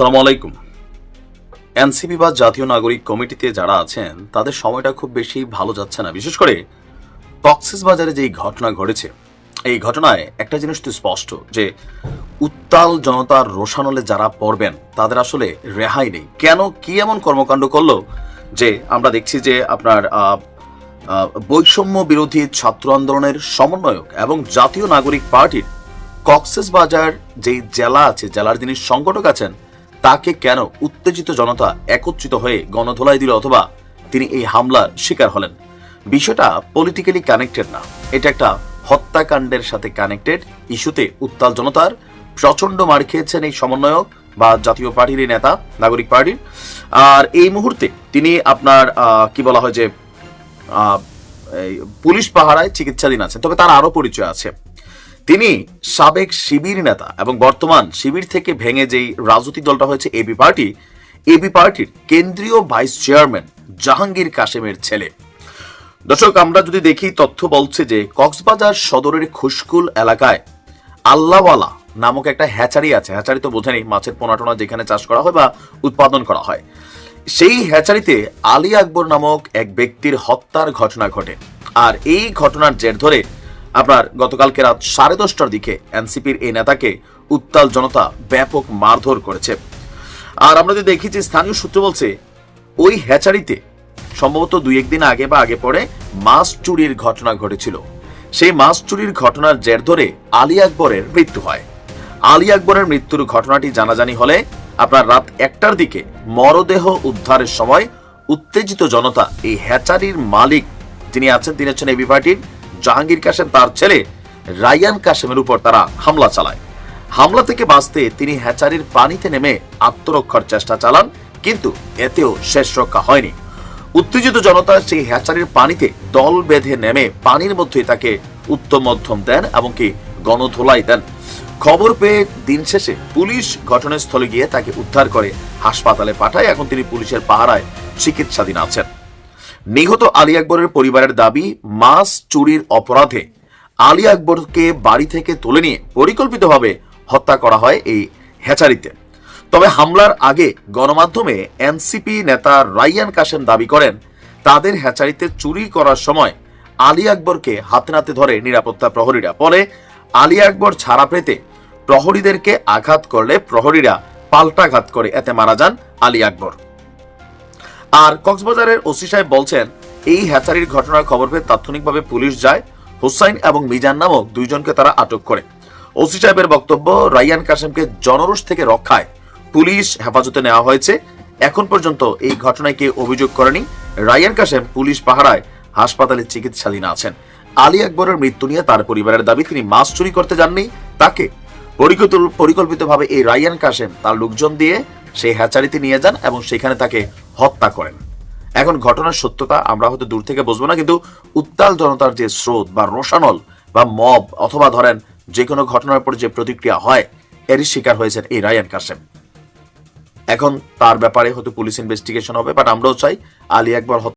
আসসালামু আলাইকুম। এনসিপি বা জাতীয় নাগরিক কমিটিতে যারা আছেন, তাদের সময়টা খুব বেশি ভালো যাচ্ছে না। বিশেষ করে কক্সেস বাজারে যে ঘটনা ঘটেছে, এই ঘটনায় একটা জিনিস তো স্পষ্ট যে উত্তাল জনতার রোশানলে যারা পড়বেন, তাদের আসলে রেহাই নেই। কেন কি এমন কর্মকাণ্ড করল? যে আমরা দেখছি যে আপনার বৈষম্য বিরোধী ছাত্র আন্দোলনের সমন্বয়ক এবং জাতীয় নাগরিক পার্টির কক্সেস বাজার যেই জেলা আছে, জেলার যিনি সংগঠক আছেন তাকে কেন উত্তেজিত জনতা একত্রিত হয়ে গণধোলাই দিল অথবা তিনি এই হামলার শিকার হলেন? বিষয়টা পলিটিক্যালি কানেক্টেড না। এটা একটা হত্যাকাণ্ডের সাথে কানেক্টেড ইস্যুতে উত্তাল জনতার প্রচণ্ড মার খেয়েছেন এই সমন্বয়ক বা জাতীয় পার্টির নেতা, নাগরিক পার্টির। আর এই মুহূর্তে তিনি আপনার কি বলা হয় যে পুলিশ পাহারায় চিকিৎসাধীন আছেন। তবে তার আরও পরিচয় আছে। তিনি সাবেক শিবির নেতা এবং বর্তমান শিবির থেকে ভেঙে যেই রাজনৈতিক দলটা হয়েছে এবি পার্টি এবি পার্টির কেন্দ্রীয় ভাইস চেয়ারম্যান জাহাঙ্গীর কাশেমের ছেলে। দর্শক, আমরা যদি দেখি, তথ্য বলছে যে কক্সবাজার সদরের খুশকুল এলাকায় আল্লাওয়ালা নামক একটা হ্যাচারি আছে। হ্যাচারি তো বোঝেনি, মাছের পোনাটোনা যেখানে চাষ করা হয় বা উৎপাদন করা হয়। সেই হ্যাচারিতে আলী আকবর নামক এক ব্যক্তির হত্যার ঘটনা ঘটে। আর এই ঘটনার জের ধরে আপনার গতকালকে রাত সাড়ে দশটার দিকে এনসিপির এই নেতাকে উত্তাল জনতা ব্যাপক মারধর করেছে। আর আমরা যদি দেখি যে স্থানীয় সূত্র বলছে, ওই হ্যাচারিতে সম্ভবত দুই একদিন আগে বা আগে পরে মাছ চুরির ঘটনা ঘটেছিল। সেই মাছ চুরির ঘটনার জের ধরে আলী আকবরের মৃত্যু হয়। আলী আকবরের মৃত্যুর ঘটনাটি জানাজানি হলে আপনার রাত একটার দিকে মরদেহ উদ্ধারের সময় উত্তেজিত জনতা এই হ্যাচারির মালিক যিনি আছেন, তিনি হচ্ছেন এবি পার্টির জাহাঙ্গীর কাশেম তার ছেলে রায়ান কাশেমের উপর তারা হামলা চালায়। হামলা থেকে বাঁচতে তিনি হ্যাচারির পানিতে নেমে আত্মরক্ষার চেষ্টা চালান, কিন্তু এতেও শেষ রক্ষা হয়নি। উত্তেজিত জনতা সেই হ্যাচারির পানিতে দল বেঁধে নেমে পানির মধ্যেই তাকে উত্তম মধ্যম দেন এবং কি গণধোলাই দেন। খবর পেয়ে দিন শেষে পুলিশ ঘটনাস্থলে গিয়ে তাকে উদ্ধার করে হাসপাতালে পাঠায়। এখন তিনি পুলিশের পাহারায় চিকিৎসাধীন আছেন। নিহত আলী আকবরের পরিবারের দাবি মাছ চুরির অপরাধে আলী আকবরকে বাড়ি থেকে তুলে নিয়ে পরিকল্পিতভাবে হত্যা করা হয় এই হ্যাচারিতে। তবে হামলার আগে গণমাধ্যমে এনসিপি নেতা রাইয়ান কাশেম দাবি করেন, তাদের হ্যাচারিতে চুরি করার সময় আলী আকবরকে হাতে নাতে ধরে নিরাপত্তা প্রহরীরা। পরে আলী আকবর ছাড়া পেতে প্রহরীদেরকে আঘাত করলে প্রহরীরা পাল্টাঘাত করে, এতে মারা যান আলী আকবর। আর কক্সবাজারের ওসি সাহেব বলছেন, এই হ্যাচারির ঘটনার খবর পেয়ে তাৎক্ষণিকভাবে পুলিশ যায়। হুসাইন এবং মিজান নামক দুইজনকে তারা আটক করে। ওসি সাহেবের বক্তব্য রাইয়ান কাসেমকে জনরোষ থেকে রক্ষায় পুলিশ হেফাজতে নেওয়া হয়েছে। এখন পর্যন্ত এই ঘটনায় কেউ অভিযোগ করেনি। রাইয়ান কাসেম পুলিশ পাহারায় হাসপাতালে চিকিৎসাধীন আছেন। আলী আকবরের মৃত্যু নিয়ে তার পরিবারের দাবি, তিনি মাছ চুরি করতে যাননি। তাকে পরিকল্প- পরিকল্পিতভাবে এই রাইয়ান কাসেম তার লোকজন দিয়ে সেই হ্যাচারিতে নিয়ে যান এবং সেখানে তাকে হত্যা করেন। এখন ঘটনার সত্যতা আমরা হয়তো দূর থেকে বুঝব না, কিন্তু উত্তাল জনতার যে স্রোত বা রোশানল বা মব অথবা ধরেন যে কোনো ঘটনার পর যে প্রতিক্রিয়া হয়, এরই শিকার হয়েছেন এই রায়ান কাশেম। এখন তার ব্যাপারে হয়তো পুলিশ ইনভেস্টিগেশন হবে, বাট আমরাও চাই আলী একবার